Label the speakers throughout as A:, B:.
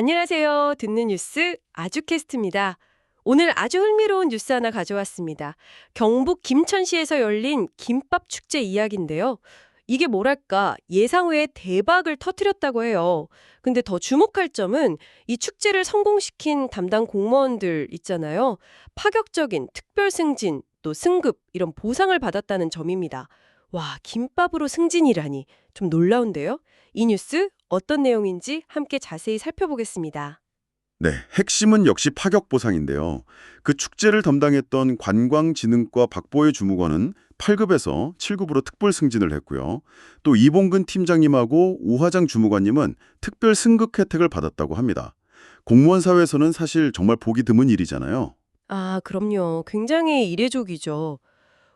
A: 안녕하세요. 듣는 뉴스 아주캐스트입니다. 오늘 아주 흥미로운 뉴스 하나 가져왔습니다. 경북 김천시에서 열린 김밥 축제 이야기인데요. 이게 뭐랄까 예상 외에 대박을 터뜨렸다고 해요. 근데 더 주목할 점은 이 축제를 성공시킨 담당 공무원들 있잖아요. 파격적인 특별 승진 또 승급 이런 보상을 받았다는 점입니다. 와, 김밥으로 승진이라니 좀 놀라운데요. 이 뉴스 어떤 내용인지 함께 자세히 살펴보겠습니다.
B: 네, 핵심은 역시 파격 보상인데요. 그 축제를 담당했던 관광진흥과 박보혜 주무관은 8급에서 7급으로 특별 승진을 했고요. 또 이봉근 팀장님하고 우화장 주무관님은 특별 승급 혜택을 받았다고 합니다. 공무원 사회에서는 사실 정말 보기 드문 일이잖아요.
A: 아, 그럼요. 굉장히 이례적이죠.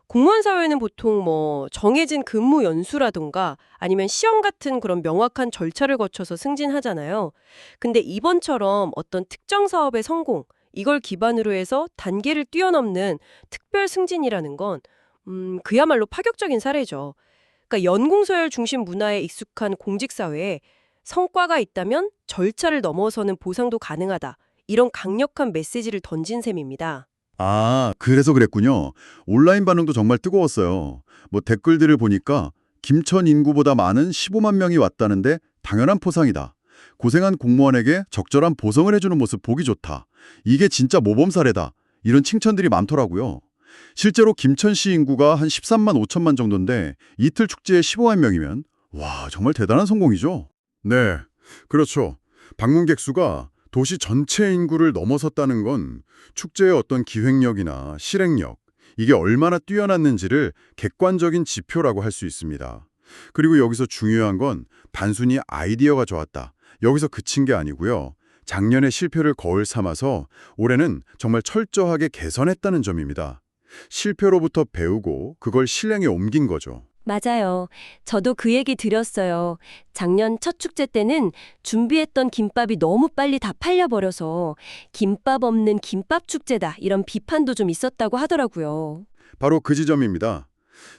A: 공무원 사회는 보통 뭐 정해진 근무 연수라든가 아니면 시험 같은 그런 명확한 절차를 거쳐서 승진하잖아요. 근데 이번처럼 어떤 특정 사업의 성공, 이걸 기반으로 해서 단계를 뛰어넘는 특별 승진이라는 건 음, 그야말로 파격적인 사례죠. 그러니까 연공서열 중심 문화에 익숙한 공직사회에 성과가 있다면 절차를 넘어서는 보상도 가능하다. 이런 강력한 메시지를 던진 셈입니다.
B: 아, 그래서 그랬군요. 온라인 반응도 정말 뜨거웠어요. 뭐 댓글들을 보니까 김천 인구보다 많은 15만 명이 왔다는데 당연한 포상이다. 고생한 공무원에게 적절한 보상을 해주는 모습 보기 좋다. 이게 진짜 모범 사례다. 이런 칭찬들이 많더라고요. 실제로 김천시 인구가 한 13만 5천만 정도인데 이틀 축제에 15만 명이면 와 정말 대단한 성공이죠. 네, 그렇죠. 방문객 수가 도시 전체 인구를 넘어섰다는 건 축제의 어떤 기획력이나 실행력, 이게 얼마나 뛰어났는지를 객관적인 지표라고 할 수 있습니다. 그리고 여기서 중요한 건 단순히 아이디어가 좋았다. 여기서 그친 게 아니고요. 작년의 실패를 거울 삼아서 올해는 정말 철저하게 개선했다는 점입니다. 실패로부터 배우고 그걸 실행에 옮긴 거죠.
C: 맞아요. 저도 그 얘기 드렸어요. 작년 첫 축제 때는 준비했던 김밥이 너무 빨리 다 팔려버려서 김밥 없는 김밥 축제다 이런 비판도 좀 있었다고 하더라고요.
B: 바로 그 지점입니다.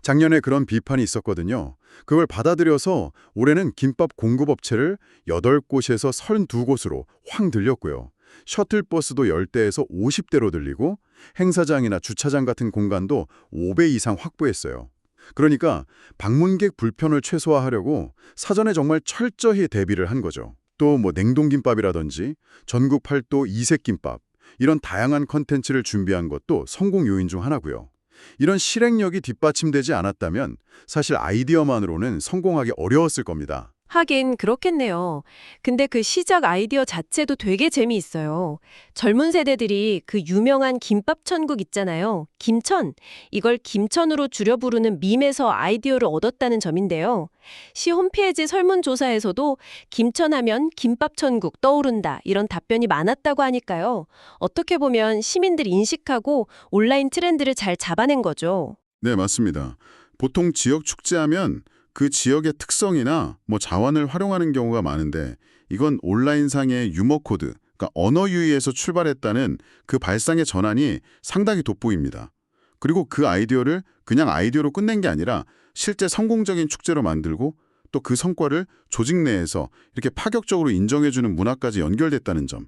B: 작년에 그런 비판이 있었거든요. 그걸 받아들여서 올해는 김밥 공급업체를 8곳에서 32곳으로 확 늘렸고요. 셔틀버스도 10대에서 50대로 늘리고 행사장이나 주차장 같은 공간도 5배 이상 확보했어요. 그러니까 방문객 불편을 최소화하려고 사전에 정말 철저히 대비를 한 거죠. 또 뭐 냉동김밥이라든지 전국 팔도 이색김밥 이런 다양한 컨텐츠를 준비한 것도 성공 요인 중 하나고요. 이런 실행력이 뒷받침되지 않았다면 사실 아이디어만으로는 성공하기 어려웠을 겁니다.
A: 하긴 그렇겠네요. 근데 그 시작 아이디어 자체도 되게 재미있어요. 젊은 세대들이 그 유명한 김밥 천국 있잖아요. 김천. 이걸 김천으로 줄여 부르는 밈에서 아이디어를 얻었다는 점인데요. 시 홈페이지 설문조사에서도 김천하면 김밥 천국 떠오른다 이런 답변이 많았다고 하니까요. 어떻게 보면 시민들이 인식하고 온라인 트렌드를 잘 잡아낸 거죠.
B: 네, 맞습니다. 보통 지역 축제하면 그 지역의 특성이나 뭐 자원을 활용하는 경우가 많은데 이건 온라인상의 유머 코드, 그러니까 언어 유희에서 출발했다는 그 발상의 전환이 상당히 돋보입니다. 그리고 그 아이디어를 그냥 아이디어로 끝낸 게 아니라 실제 성공적인 축제로 만들고 또 그 성과를 조직 내에서 이렇게 파격적으로 인정해주는 문화까지 연결됐다는 점.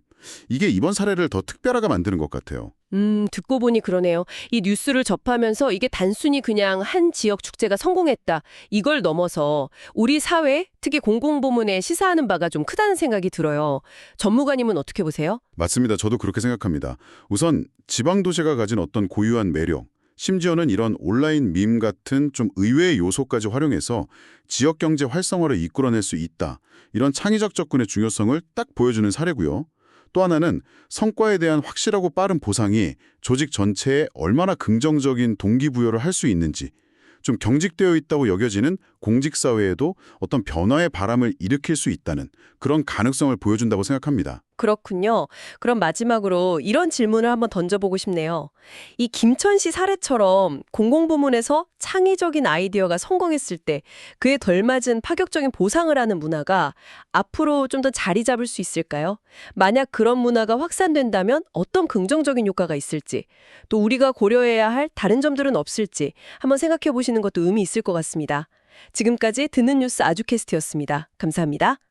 B: 이게 이번 사례를 더 특별하게 만드는 것 같아요.
A: 음, 듣고 보니 그러네요. 이 뉴스를 접하면서 이게 단순히 그냥 한 지역 축제가 성공했다. 이걸 넘어서 우리 사회, 특히 공공부문에 시사하는 바가 좀 크다는 생각이 들어요. 전무관님은 어떻게 보세요?
B: 맞습니다. 저도 그렇게 생각합니다. 우선 지방 도시가 가진 어떤 고유한 매력, 심지어는 이런 온라인 밈 같은 좀 의외의 요소까지 활용해서 지역 경제 활성화를 이끌어낼 수 있다. 이런 창의적 접근의 중요성을 딱 보여주는 사례고요. 또 하나는 성과에 대한 확실하고 빠른 보상이 조직 전체에 얼마나 긍정적인 동기부여를 할 수 있는지 좀 경직되어 있다고 여겨지는 공직사회에도 어떤 변화의 바람을 일으킬 수 있다는 그런 가능성을 보여준다고 생각합니다.
A: 그렇군요. 그럼 마지막으로 이런 질문을 한번 던져보고 싶네요. 이 김천시 사례처럼 공공부문에서 창의적인 아이디어가 성공했을 때 그에 덜맞은 파격적인 보상을 하는 문화가 앞으로 좀 더 자리 잡을 수 있을까요? 만약 그런 문화가 확산된다면 어떤 긍정적인 효과가 있을지, 또 우리가 고려해야 할 다른 점들은 없을지 한번 생각해 보시는 것도 의미 있을 것 같습니다. 지금까지 듣는 뉴스 아주캐스트였습니다. 감사합니다.